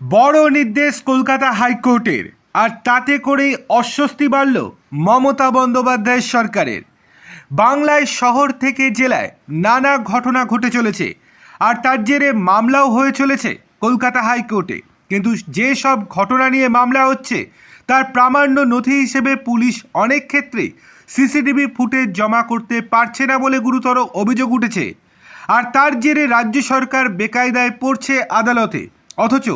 বড় নির্দেশ কলকাতা হাইকোর্টের, আর তাতে করেই অস্বস্তি বাড়ল মমতা বন্দ্যোপাধ্যায়ের সরকারের। বাংলায় শহর থেকে জেলায় নানা ঘটনা ঘটে চলেছে, আর তার জেরে মামলাও হয়ে চলেছে কলকাতা হাইকোর্টে। কিন্তু যে সব ঘটনা নিয়ে মামলা হচ্ছে, তার প্রামাণ্য নথি হিসেবে পুলিশ অনেক ক্ষেত্রে সিসিটিভি ফুটেজ জমা করতে পারছে না বলে গুরুতর অভিযোগ উঠেছে। আর তার জেরে রাজ্য সরকার বেকায়দায় পড়ছে আদালতে, অথচ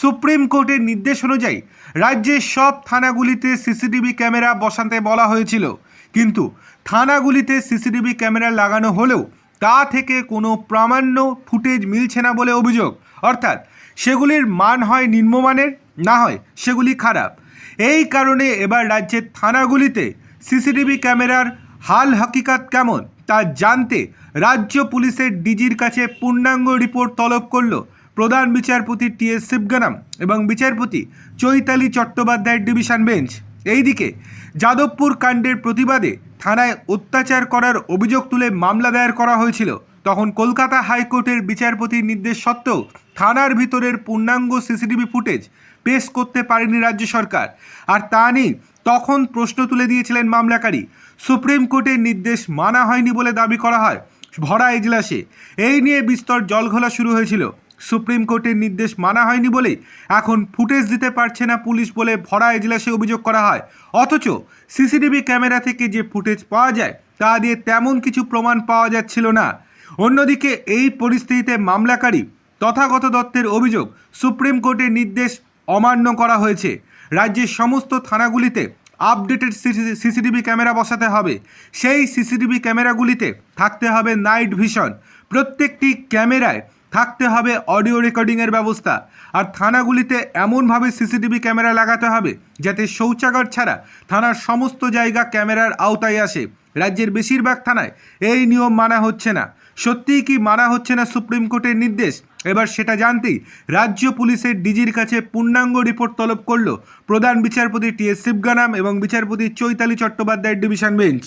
সুপ্রিম কোর্টের নির্দেশ অনুযায়ী রাজ্যের সব থানাগুলিতে সিসিটিভি ক্যামেরা বসাতে বলা হয়েছিল। কিন্তু থানাগুলিতে সিসিটিভি ক্যামেরা লাগানো হলেও তা থেকে কোনো প্রামাণ্য ফুটেজ মিলছে না বলে অভিযোগ। অর্থাৎ সেগুলির মান হয় নিম্নমানের, না হয় সেগুলি খারাপ। এই কারণে এবার রাজ্যের থানাগুলিতে সিসিটিভি ক্যামেরার হাল হাকিকাত কেমন? তা জানতে রাজ্য পুলিশের ডিজির কাছে পূর্ণাঙ্গ রিপোর্ট তলব করল প্রধান বিচারপতি টি এস শিবগানাম এবং বিচারপতি চৈতালি চট্টোপাধ্যায়ের ডিভিশন বেঞ্চ। এইদিকে যাদবপুর কাণ্ডের প্রতিবাদে থানায় অত্যাচার করার অভিযোগ তুলে মামলা দায়ের করা হয়েছিল। তখন কলকাতা হাইকোর্টের বিচারপতির নির্দেশ সত্ত্বেও থানার ভিতরের পূর্ণাঙ্গ সিসিটিভি ফুটেজ পেশ করতে পারেনি রাজ্য সরকার। আর তা নিয়ে তখন প্রশ্ন তুলে দিয়েছিলেন মামলাকারী। সুপ্রিম কোর্টের নির্দেশ মানা হয়নি বলে দাবি করা হয় ভরা এজলাসে। এই নিয়ে বিস্তর জলঘোলা শুরু হয়েছিল। সুপ্রিম কোর্টের নির্দেশ মানা হয়নি বলেই এখন ফুটেজ দিতে পারছে না পুলিশ বলে ভরা এজলাসে অভিযোগ করা হয়। অথচ সিসিটিভি ক্যামেরা থেকে যে ফুটেজ পাওয়া যায়, তা দিয়ে তেমন কিছু প্রমাণ পাওয়া যাচ্ছিল না। অন্যদিকে এই পরিস্থিতিতে মামলাকারী তথাগত দত্তের অভিযোগ সুপ্রিম কোর্টের নির্দেশ অমান্য করা হয়েছে। রাজ্যের সমস্ত থানাগুলিতে আপডেটেড সিসিটিভি ক্যামেরা বসাতে হবে। সেই সিসিটিভি ক্যামেরাগুলিতে থাকতে হবে নাইট ভিশন। প্রত্যেকটি ক্যামেরায় থাকতে হবে অডিও রেকর্ডিংয়ের ব্যবস্থা। আর থানাগুলিতে এমনভাবে সিসিটিভি ক্যামেরা লাগাতে হবে যাতে শৌচাগার ছাড়া থানার সমস্ত জায়গা ক্যামেরার আওতায় আসে। রাজ্যের বেশিরভাগ থানায় এই নিয়ম মানা হচ্ছে না। সত্যিই কি মানা হচ্ছে না সুপ্রিম কোর্টের নির্দেশ? এবার সেটা জানতেই রাজ্য পুলিশের ডিজির কাছে পূর্ণাঙ্গ রিপোর্ট তলব করল প্রধান বিচারপতি টি এস শিবগানাম এবং বিচারপতি চৈতালি চট্টোপাধ্যায়ের ডিভিশন বেঞ্চ।